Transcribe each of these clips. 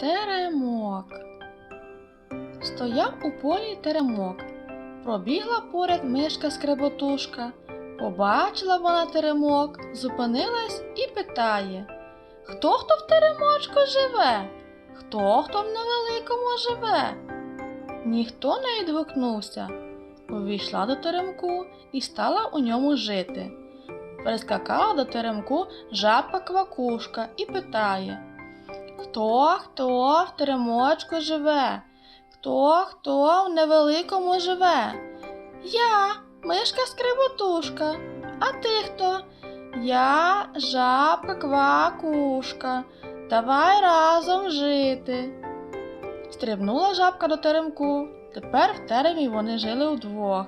Теремок. Стояв у полі теремок. Пробігла поряд мишка скреботушка. Побачила вона теремок, зупинилась і питає Хто хто в теремочку живе? Хто хто в невеликому живе? Ніхто не відгукнувся. Увійшла до теремку і стала у ньому жити. Перескакала до теремку жабка квакушка і питає Хто хто в теремочку живе? Хто хто в невеликому живе? Я, мишка скриботушка. А ти хто? Я жабка квакушка. Давай разом жити. Стрибнула жабка до теремку. Тепер в теремі вони жили удвох.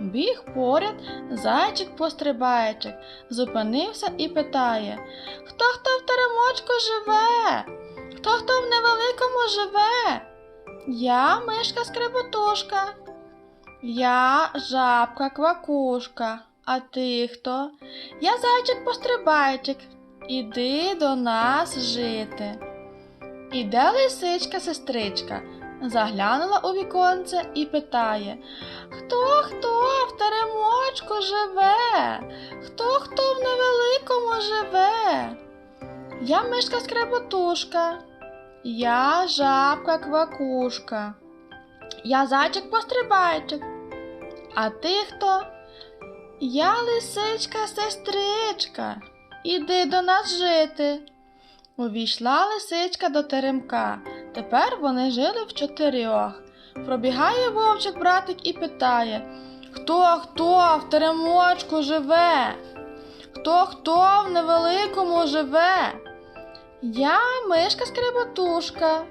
Біг поряд зайчик пострибайчик, зупинився і питає Хто хто в теремочку живе? Хто хто в невеликому живе? Я мишка скреботушка. Я жабка квакушка. А ти хто? Я зайчик пострибайчик. Іди до нас жити. Іде лисичка сестричка, заглянула у віконце і питає Хто хто в теремочку живе? Хто хто в невеликому живе? Я мишка скреботушка. Я жабка квакушка. Я зайчик пострибайчик. А ти хто? Я лисичка сестричка. Іди до нас жити. Увійшла лисичка до теремка. Тепер вони жили в чотирьох. Пробігає вовчик братик і питає Хто хто в теремочку живе? Хто хто в невеликому живе? Я мишка скреботушка.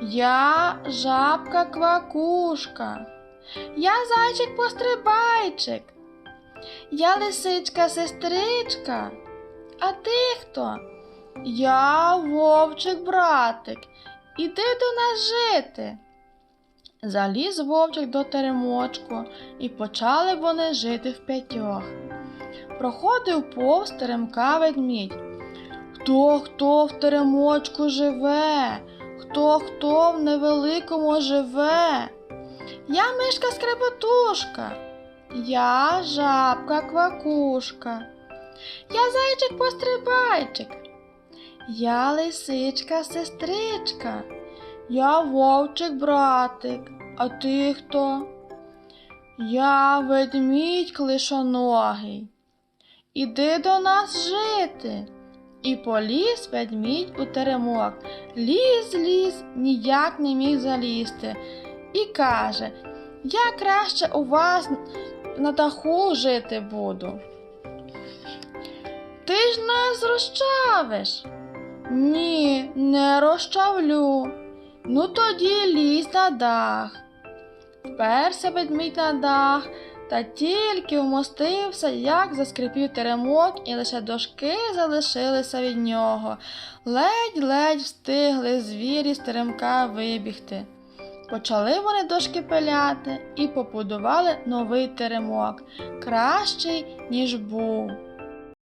Я жабка квакушка. Я зайчик пострибайчик. Я лисичка сестричка. А ти хто? Я вовчик братик. Іди до нас жити. Заліз вовчик до теремочку, і почали вони жити в п'ятьох. Проходив повз теремка ведмідь. Хто хто в теремочку живе? Хто хто в невеликому живе? Я мишка скреботушка, я жабка квакушка, я зайчик пострибайчик, я лисичка сестричка, я вовчик братик, а ти хто? Я ведмідь клишоногий. Іди до нас жити. І поліз ведмідь у теремок. Ліз, ліз, ніяк не міг залізти. І каже: Я краще у вас на даху жити буду. Ти ж нас розчавиш. Ні, не розчавлю. Ну тоді лізь на дах. Вперся ведмідь на дах, та тільки вмостився, як заскрипів теремок, і лише дошки залишилися від нього. Ледь-ледь встигли звірі з теремка вибігти. Почали вони дошки пиляти і побудували новий теремок, кращий, ніж був.